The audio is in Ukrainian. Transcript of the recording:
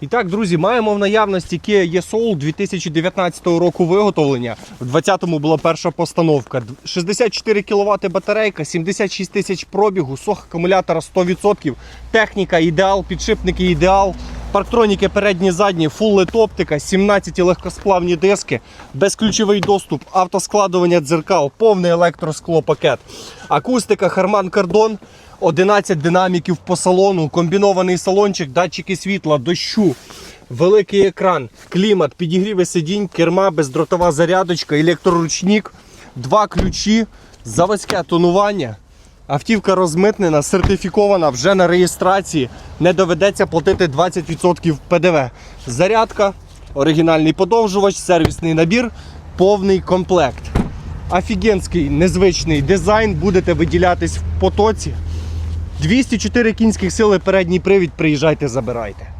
І так, друзі, маємо в наявності Kia e-Soul 2019 року виготовлення. В 2020-му була перша постановка. 64 кВт батарейка, 76 тисяч пробігу, сох акумулятора 100%, техніка ідеал, підшипники ідеал. Парктроніки передні, задні, фул LED оптика, 17 легкосплавні диски, безключовий доступ, автоскладування дзеркал, повний електросклопакет, акустика Harman Kardon, 11 динаміків по салону, комбінований салончик, датчики світла, дощу, великий екран, клімат, підігріви сидінь, керма, бездротова зарядочка, електроручник, два ключі, заводське тонування. Автівка розмитнена, сертифікована вже на реєстрації. Не доведеться платити 20% ПДВ. Зарядка, оригінальний подовжувач, сервісний набір, повний комплект. Офігенський незвичний дизайн, будете виділятись в потоці. 204 кінських сили передній привід, приїжджайте, забирайте.